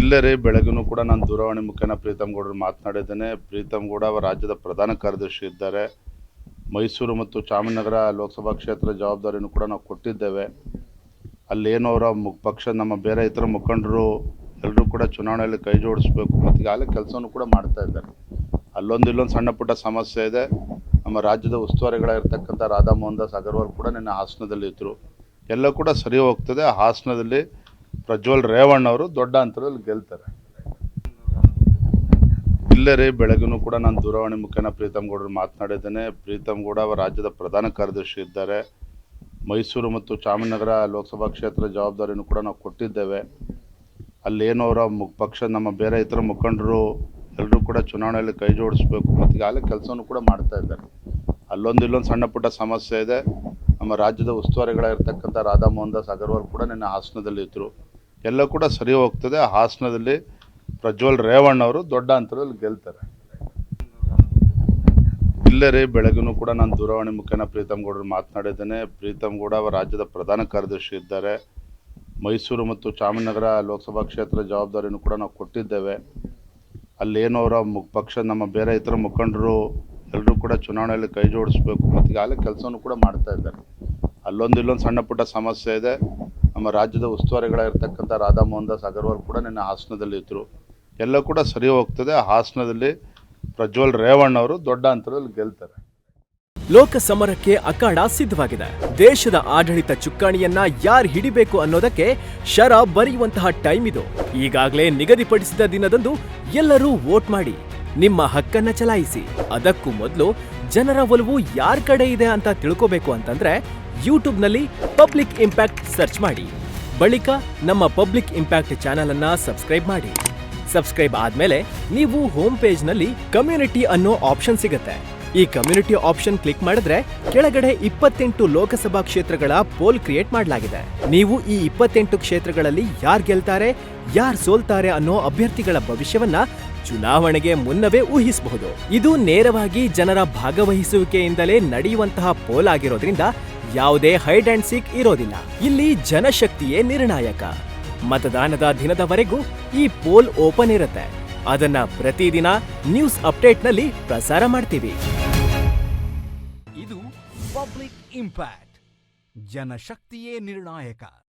ಇಲ್ಲೇ ರೀ ಬೆಳಗ್ಗೂ ಕೂಡ ನಾನು ದೂರವಾಣಿ ಮುಖೇನ ಪ್ರೀತಮ್ ಗೌಡರು ಮಾತನಾಡಿದ್ದೇನೆ. ಪ್ರೀತಮ್ ಗೌಡ ಅವರು ರಾಜ್ಯದ ಪ್ರಧಾನ ಕಾರ್ಯದರ್ಶಿ ಇದ್ದಾರೆ. ಮೈಸೂರು ಮತ್ತು ಚಾಮರಾಜನಗರ ಲೋಕಸಭಾ ಕ್ಷೇತ್ರ ಜವಾಬ್ದಾರಿಯನ್ನು ಕೂಡ ನಾವು ಕೊಟ್ಟಿದ್ದೇವೆ. ಅಲ್ಲೇನು ಅವರ ಪಕ್ಷ, ನಮ್ಮ ಬೇರೆ ಇತರ ಮುಖಂಡರು ಎಲ್ಲರೂ ಕೂಡ ಚುನಾವಣೆಯಲ್ಲಿ ಕೈ ಜೋಡಿಸ್ಬೇಕು ಮತ್ತು ಈಗಾಗಲೇ ಕೆಲಸವನ್ನು ಕೂಡ ಮಾಡ್ತಾ ಇದ್ದಾರೆ. ಅಲ್ಲೊಂದು ಇಲ್ಲೊಂದು ಸಣ್ಣ ಪುಟ್ಟ ಸಮಸ್ಯೆ ಇದೆ. ನಮ್ಮ ರಾಜ್ಯದ ಉಸ್ತುವಾರಿಗಳಾಗಿರ್ತಕ್ಕಂಥ ರಾಧಾ ಮೋಹನ್ ದಾಸ್ ಅಗರ್ವಾಲ್ ಕೂಡ ನಿನ್ನೆ ಹಾಸನದಲ್ಲಿ ಇದ್ದರು ಎಲ್ಲ ಕೂಡ ಸರಿ ಹೋಗ್ತದೆ. ಹಾಸನದಲ್ಲಿ ಪ್ರಜ್ವಲ್ ರೇವಣ್ಣ ಅವರು ದೊಡ್ಡ ಅಂತರದಲ್ಲಿ ಗೆಲ್ತಾರೆ. ಇಲ್ಲ ರೀ ಬೆಳಗ್ಗೂ ಕೂಡ ನಾನು ದೂರವಾಣಿ ಮುಖೇನ ಪ್ರೀತಮ್ ಗೌಡರು ಮಾತನಾಡಿದ್ದೇನೆ. ಪ್ರೀತಮ್ ಗೌಡ ಅವರು ರಾಜ್ಯದ ಪ್ರಧಾನ ಕಾರ್ಯದರ್ಶಿ ಇದ್ದಾರೆ. ಮೈಸೂರು ಮತ್ತು ಚಾಮರಾಜನಗರ ಲೋಕಸಭಾ ಕ್ಷೇತ್ರ ಜವಾಬ್ದಾರಿನೂ ಕೂಡ ನಾವು ಕೊಟ್ಟಿದ್ದೇವೆ. ಅಲ್ಲೇನೋ ಅವರ ಮು ಪಕ್ಷ, ನಮ್ಮ ಬೇರೆ ಇತರ ಮುಖಂಡರು ಎಲ್ಲರೂ ಕೂಡ ಚುನಾವಣೆಯಲ್ಲಿ ಕೈ ಜೋಡಿಸ್ಬೇಕು. ಮತ್ತು ಈಗಾಗಲೇ ಕೆಲಸವನ್ನು ಕೂಡ ಮಾಡ್ತಾ ಇದ್ದಾರೆ. ಅಲ್ಲೊಂದು ಇಲ್ಲೊಂದು ಸಣ್ಣ ಪುಟ್ಟ ಸಮಸ್ಯೆ ಇದೆ. ನಮ್ಮ ರಾಜ್ಯದ ಉಸ್ತುವಾರಿಗಳಾಗಿರ್ತಕ್ಕಂಥ ರಾಧಾ ಮೋಹನ್ ದಾಸ್ ಅಗರ್ವಾಲ್ ಕೂಡ ನಿನ್ನೆ ಹಾಸನದಲ್ಲಿ ಇದ್ದರು ಎಲ್ಲ ಕೂಡ ಸರಿ ಹೋಗ್ತದೆ. ಹಾಸನದಲ್ಲಿ ಪ್ರಜ್ವಲ್ ರೇವಣ್ಣ ಅವರು ದೊಡ್ಡ ಅಂತರದಲ್ಲಿ ಗೆಲ್ತಾರೆ. ಇಲ್ಲೇ ರೀ ಬೆಳಗ್ಗೂ ಕೂಡ ನಾನು ದೂರವಾಣಿ ಮುಖೇನ ಪ್ರೀತಮ್ ಗೌಡರು ಮಾತನಾಡಿದ್ದೇನೆ. ಪ್ರೀತಮ್ ಗೌಡ ಅವರು ರಾಜ್ಯದ ಪ್ರಧಾನ ಕಾರ್ಯದರ್ಶಿ ಇದ್ದಾರೆ. ಮೈಸೂರು ಮತ್ತು ಚಾಮರಾಜನಗರ ಲೋಕಸಭಾ ಕ್ಷೇತ್ರ ಜವಾಬ್ದಾರಿಯನ್ನು ಕೂಡ ನಾವು ಕೊಟ್ಟಿದ್ದೇವೆ. ಅಲ್ಲೇನು ಅವರ ಪಕ್ಷ, ನಮ್ಮ ಬೇರೆ ಇತರ ಮುಖಂಡರು ಎಲ್ಲರೂ ಕೂಡ ಚುನಾವಣೆಯಲ್ಲಿ ಕೈ ಜೋಡಿಸ್ಬೇಕು ಮತ್ತು ಈಗಾಗಲೇ ಕೆಲಸವನ್ನು ಕೂಡ ಮಾಡ್ತಾ ಇದ್ದಾರೆ. ಅಲ್ಲೊಂದು ಇಲ್ಲೊಂದು ಸಣ್ಣ ಪುಟ್ಟ ಸಮಸ್ಯೆ ಇದೆ. ನಮ್ಮ ರಾಜ್ಯದ ಉಸ್ತುವಾರಿಗಳಾಗಿರ್ತಕ್ಕಂಥ ರಾಧಾ ಮೋಹನ್ ದಾಸ್ ಅಗರ್ವಾಲ್ ಕೂಡ ನಿನ್ನೆ ಹಾಸನದಲ್ಲಿ ಇದ್ದರು ಎಲ್ಲ ಕೂಡ ಸರಿ ಹೋಗ್ತದೆ. ಹಾಸನದಲ್ಲಿ ಪ್ರಜ್ವಲ್ ರೇವಣ್ಣ ಅವರು ದೊಡ್ಡ ಅಂತರದಲ್ಲಿ ಗೆಲ್ತಾರೆ. ಲೋಕ ಸಮರಕ್ಕೆ ಅಖಾಡ ಸಿದ್ಧವಾಗಿದೆ. ದೇಶದ ಆಡಳಿತ ಚುಕ್ಕಾಣಿಯನ್ನ ಯಾರು ಹಿಡಿಬೇಕು ಅನ್ನೋದಕ್ಕೆ ಶರ ಬರೆಯುವಂತಹ ಟೈಮ್ ಇದು. ಈಗಾಗಲೇ ನಿಗದಿಪಡಿಸಿದ ದಿನದಂದು ಎಲ್ಲರೂ ವೋಟ್ ಮಾಡಿ, ನಿಮ್ಮ ಹಕ್ಕನ್ನ ಚಲಾಯಿಸಿ. ಅದಕ್ಕೂ ಮೊದಲು ಜನರ ಒಲವು ಯಾರ ಕಡೆ ಇದೆ ಅಂತ ತಿಳ್ಕೋಬೇಕು ಅಂತಂದ್ರೆ ಯೂಟ್ಯೂಬ್ನಲ್ಲಿ ಪಬ್ಲಿಕ್ ಇಂಪ್ಯಾಕ್ಟ್ ಸರ್ಚ್ ಮಾಡಿ. ಬಳಿಕ ನಮ್ಮ ಪಬ್ಲಿಕ್ ಇಂಪ್ಯಾಕ್ಟ್ ಚಾನೆಲ್ ಅನ್ನ ಸಬ್ಸ್ಕ್ರೈಬ್ ಮಾಡಿ. ಸಬ್ಸ್ಕ್ರೈಬ್ ಆದ್ಮೇಲೆ ನೀವು ಹೋಮ್ ಪೇಜ್ನಲ್ಲಿ ಕಮ್ಯುನಿಟಿ ಅನ್ನೋ ಆಪ್ಷನ್ ಸಿಗುತ್ತೆ. ಈ ಕಮ್ಯುನಿಟಿ ಆಪ್ಷನ್ ಕ್ಲಿಕ್ ಮಾಡಿದ್ರೆ ಕೆಳಗಡೆ ಇಪ್ಪತ್ತೆಂಟು ಲೋಕಸಭಾ ಕ್ಷೇತ್ರಗಳ ಪೋಲ್ ಕ್ರಿಯೇಟ್ ಮಾಡಲಾಗಿದೆ. ನೀವು ಈ ಇಪ್ಪತ್ತೆಂಟು ಕ್ಷೇತ್ರಗಳಲ್ಲಿ ಯಾರ್ ಗೆಲ್ತಾರೆ, ಯಾರ್ ಸೋಲ್ತಾರೆ ಅನ್ನೋ ಅಭ್ಯರ್ಥಿಗಳ ಭವಿಷ್ಯವನ್ನ ಚುನಾವಣೆಗೆ ಮುನ್ನವೇ ಊಹಿಸಬಹುದು. ಇದು ನೇರವಾಗಿ ಜನರ ಭಾಗವಹಿಸುವಿಕೆಯಿಂದಲೇ ನಡೆಯುವಂತಹ ಪೋಲ್ ಆಗಿರೋದ್ರಿಂದ ಯಾವುದೇ ಹೈಡ್ ಅಂಡ್ ಸೀಕ್ ಇರೋದಿಲ್ಲ. ಇಲ್ಲಿ ಜನಶಕ್ತಿಯೇ ನಿರ್ಣಾಯಕ. ಮತದಾನದ ದಿನದವರೆಗೂ ಈ ಪೋಲ್ ಓಪನ್ ಇರುತ್ತೆ. ಅದನ್ನ ಪ್ರತಿದಿನ ನ್ಯೂಸ್ ಅಪ್ಡೇಟ್ನಲ್ಲಿ ಪ್ರಸಾರ ಮಾಡ್ತೀವಿ. ಇದು ಪಬ್ಲಿಕ್ ಇಂಪ್ಯಾಕ್ಟ್. ಜನಶಕ್ತಿಯೇ ನಿರ್ಣಾಯಕ.